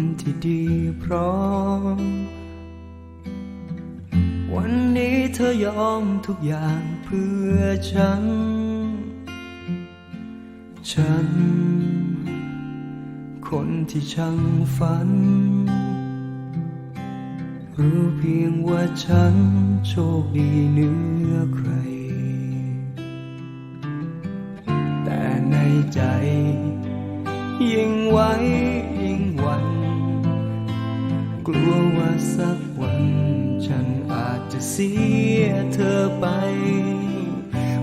คนที่ดีพร้อม วันนี้เธอยอมทุกอย่างเพื่อฉัน ฉัน คนที่ช่างฝัน รู้เพียงว่าฉันโชคดีเหนือใคร แต่ในใจยิ่งไว้ กลัวว่าสักวัน ฉันอาจจะเสียเธอไป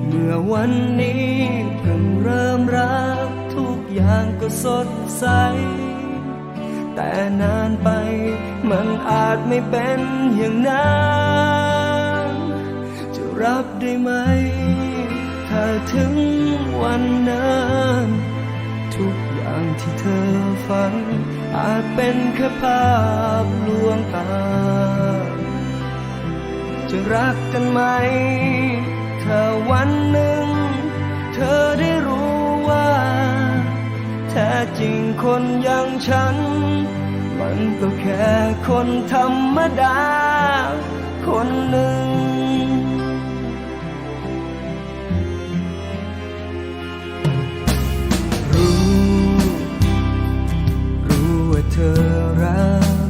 เมื่อวันนี้เพิ่งเริ่มรักทุกอย่างก็สดใส แต่นานไปมันอาจไม่เป็นอย่างนั้น จะรับได้ไหม ที่เธอฝัน อาจเป็นแค่ภาพลวงตา จะรักกันไหม ถ้าวันหนึ่ง เธอได้รู้ว่า แท้จริงคนอย่างฉัน มันก็แค่คนธรรมดา คนหนึ่ง ธอรัก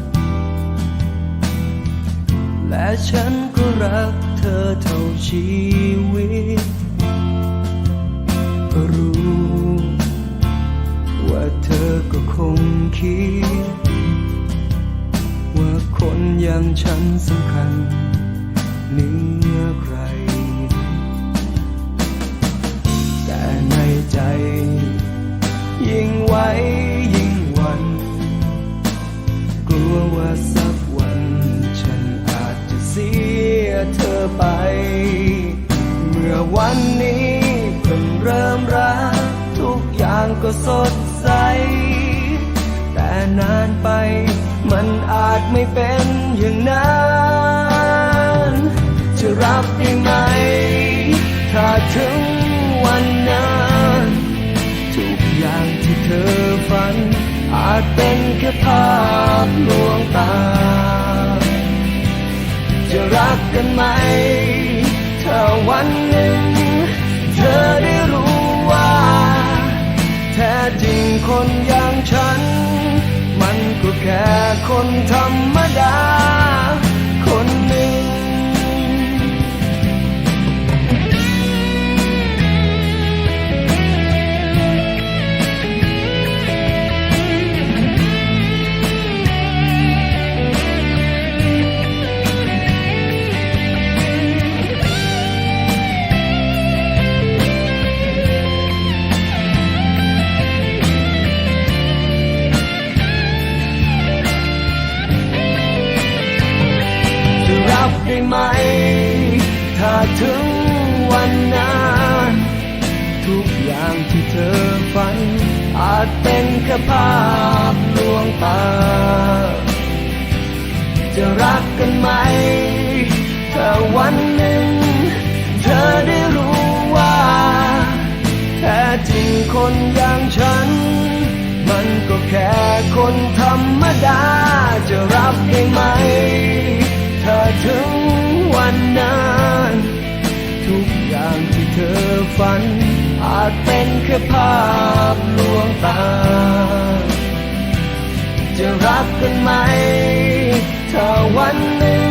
และฉันก็รักเธอเท่าชีวิต ก็รู้ ว่าเธอก็คงคิด ว่าคนอย่างฉันสำคัญเหนือใคร แต่ในใจ ยิ่งไว้ ว่าสักวัน ฉันอาจจะเสียเธอไป เมื่อวันนี้เพิ่งเริ่มรัก ทุกอย่างก็สดใส แต่นานไป มันอาจไม่เป็นอย่างนั้นจะรับได้ไหม ถ้าถึงวันนั้นทุกอย่างที่เธอฝัน อาจเป็นแค่ภาพ จะรักกันไหม ถ้าวันหนึ่ง เธอได้รู้ว่า แท้จริงคนอย่างฉัน มันก็แค่คนธรรมดา ถ้าถึงวันนั้นทุกอย่างที่เธอฝัน อาจเป็นแค่ภาพลวงตา จะรักกันไหม ถ้าวันหนึ่ง เธอได้รู้ว่า แท้จริงคนอย่างฉัน มันก็แค่คนธรรมดา จเป็นแค่ภาพลวงตา จะรักกันไหมถ้าวันหนึ่ง